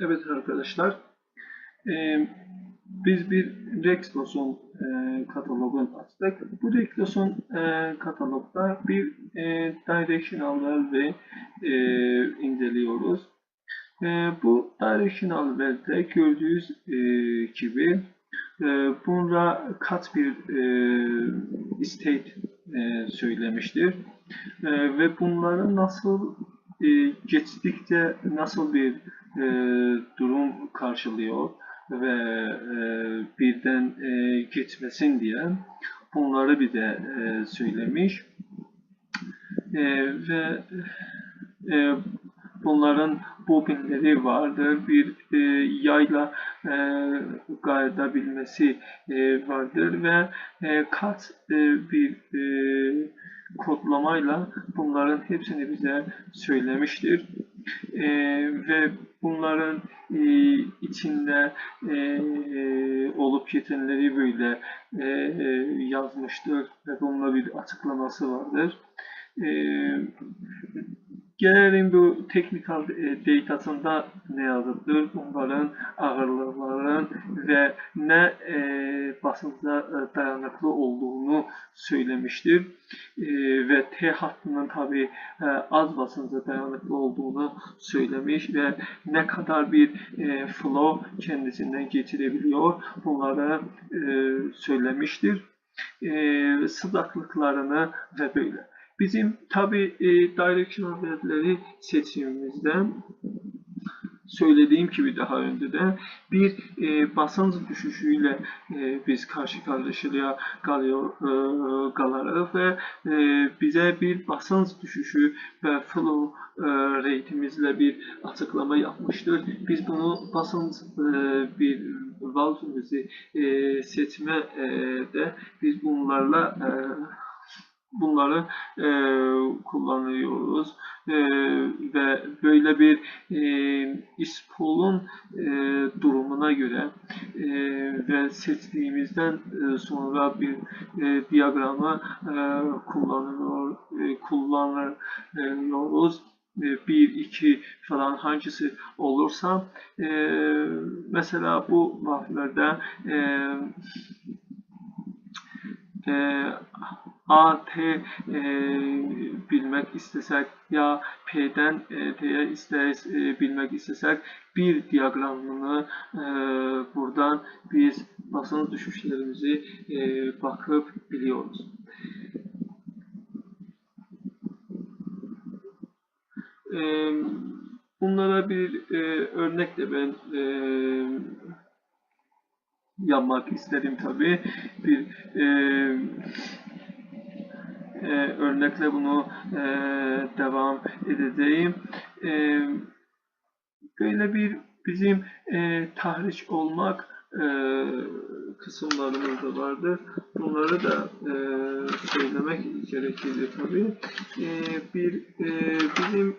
Evet arkadaşlar, e, biz bir Rexlos'un e, katalogunu açtık. Bu Rexlos'un e, katalogda bir e, directional ve e, inceliyoruz. E, bu directional well'de gördüğünüz e, gibi e, burada kat bir e, state e, söylemiştir. E, ve bunların nasıl e, geçtikçe nasıl bir e, durum karşılıyor ve e, birden e, geçmesin diye bunları bir de e, söylemiş. E, ve e, bunların bobinleri vardır. Bir e, yayla e, kaydedebilmesi e, vardır ve e, kat e, bir e, kodlamayla bunların hepsini bize söylemiştir. E, ve bunların e, içinde e, olup bitenleri böyle e, yazmıştır ve bununla bir açıklaması vardır. E, Gelelim bu teknikal e, datasında ne yazılıdır? Bunların ağırlıkların ve ne e, basınca e, dayanıklı olduğunu söylemiştir. E, ve T hattının tabi e, az basınca dayanıklı olduğunu söylemiş ve ne kadar bir e, flow kendisinden geçirebiliyor bunları e, söylemiştir. E, sıcaklıklarını ve böyle. Bizim tabi e, directional verileri seçimimizden söylediğim gibi daha önce de bir e, basınç düşüşüyle e, biz karşı karşıya kalıyor e, ve e, bize bir basınç düşüşü ve flow e, rate'imizle bir açıklama yapmıştır. Biz bunu basınç e, bir valvimizi e, seçme e, de biz bunlarla e, bunları e, kullanıyoruz e, ve böyle bir e, ispolun e, durumuna göre e, ve seçtiğimizden e, sonra bir e, diyagramı e, kullanıyor e, kullanıyoruz. 1, 2 falan hangisi olursa e, mesela bu vafflerde e, e, A, T e, bilmek istesek ya P'den e, T'ye isteriz e, bilmek istesek bir diyagramını e, buradan biz basınç düşüşlerimizi e, bakıp biliyoruz. E, bunlara bir e, örnekle ben e, yapmak isterim tabi. Bir e, e, örnekle bunu e, devam edeceğim. E, böyle bir bizim e, tahriş olmak e, kısımlarımız da vardır. Bunları da e, söylemek gerekir tabi. E, bir e, bizim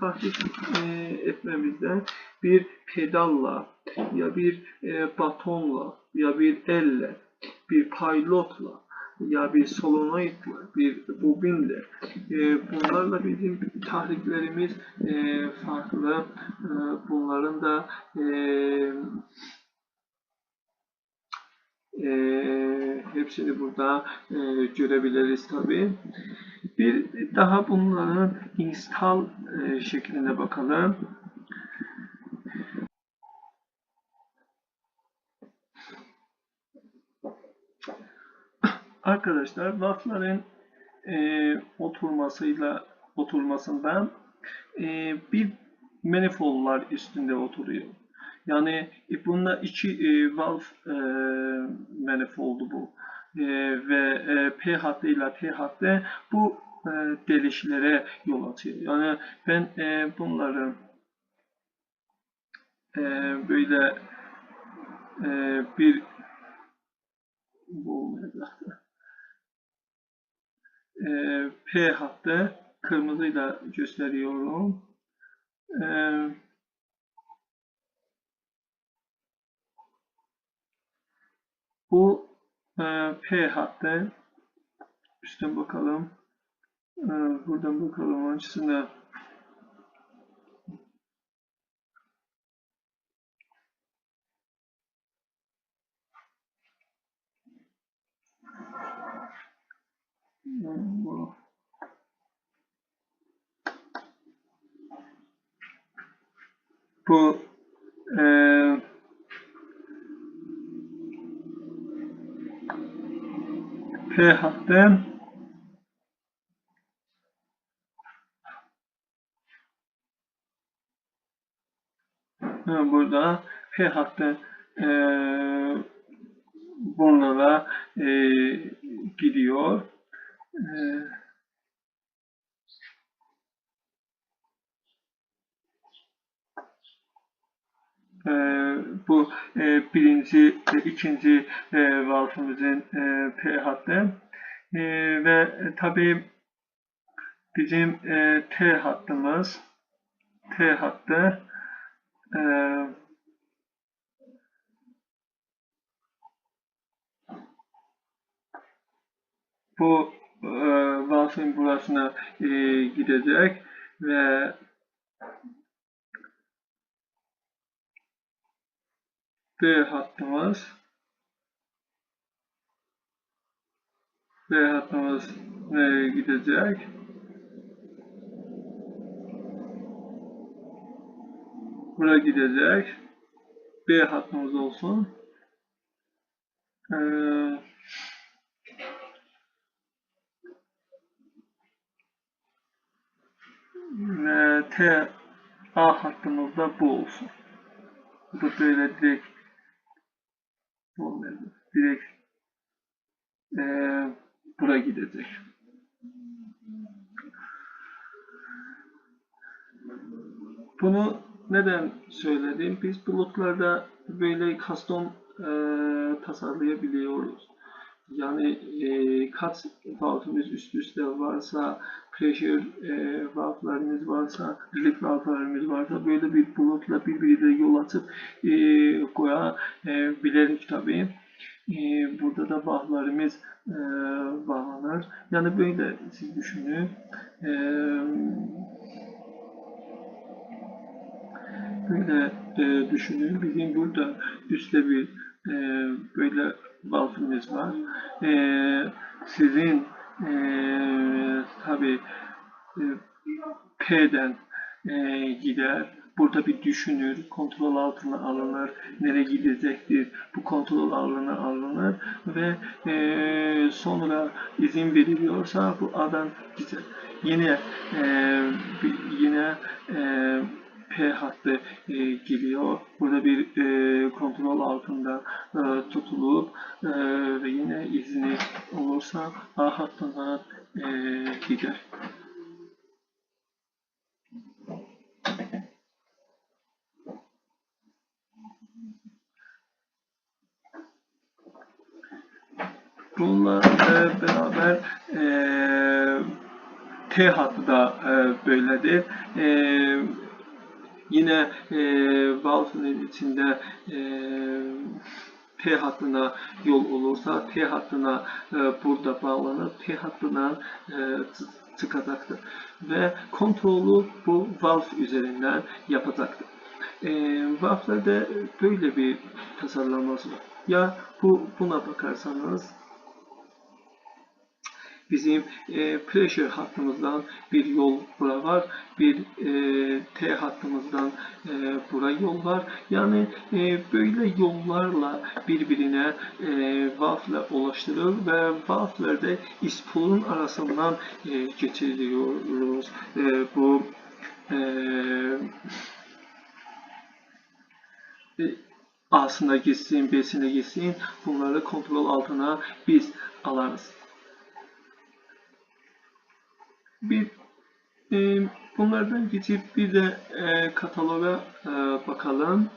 tahriş e, etmemizden bir pedalla ya bir e, batonla ya bir elle bir pilotla ya bir solenoidla, bir bobinle e, bunlarla bizim tahriklerimiz e, farklı. E, bunların da e, e, hepsini burada e, görebiliriz tabi. Bir daha bunların install e, şekline bakalım. Arkadaşlar lafların e, oturmasıyla oturmasından e, bir manifoldlar üstünde oturuyor. Yani e, bunda iki e, valve e, manifoldu bu. E, ve e, P hattı ile T hattı bu e, delişlere yol açıyor. Yani ben e, bunları e, böyle e, bir bu e, P hattı kırmızıyla gösteriyorum. E, bu e, P hattı üstten bakalım. E, buradan bakalım açısına Bu. Bu eee P hattı Ha, burada P hattı eee bunlara eee, eee, bu eee, birinci ve ikinci eee valfımızın eee, P hattı. Eee, ve tabii bizim eee, T hattımız T hattı eee bu e, valfın burasına e, gidecek ve B hattımız B hattımız e, gidecek. Buraya gidecek. B hattımız olsun. Ve T A hattımız da bu olsun. Bu böyle direkt olmayacak. Direkt eee buraya gidecek. Bunu neden söyledim? Biz bulutlarda böyle custom eee tasarlayabiliyoruz. Yani e, kat valve'ımız üst üste varsa, pressure e, valve'larımız varsa, relief valve'larımız varsa böyle bir bulutla birbiriyle yol açıp e, koyabiliriz tabii. E, burada da valve'larımız e, bağlanır. Yani böyle siz düşünün. E, böyle e, düşünün. Bizim burada üstte bir e, böyle valfımız var. E, sizin e, tabi e, P'den e, gider. Burada bir düşünür, kontrol altına alınır, nereye gidecektir, bu kontrol altına alınır ve e, sonra izin veriliyorsa bu adam gider. Yine e, yine e, P hattı e, geliyor. Burada bir e, kontrol altında e, tutulup e, ve yine izni olursa A hattına e, gider. Bununla beraber e, T hattı da e, böyledir. E, yine e, valve'ın içinde e, T hattına yol olursa T hattına e, burada bağlanır. T hattına e, çıkacaktır. Ve kontrolü bu valve üzerinden yapacaktır. E, valve'lerde böyle bir tasarlaması var. Ya bu buna bakarsanız bizim e, pressure hattımızdan bir yol bura var. Bir e, T hattımızdan e, bura yol var. Yani e, böyle yollarla birbirine e, valve'le ulaştırılır ve valve'lerde ispolun arasından e, geçiriyoruz. E, bu e, e, A'sına gitsin, B'sine gitsin. Bunları kontrol altına biz alırız. Bir e, bunlardan geçip bir de e, kataloga e, bakalım.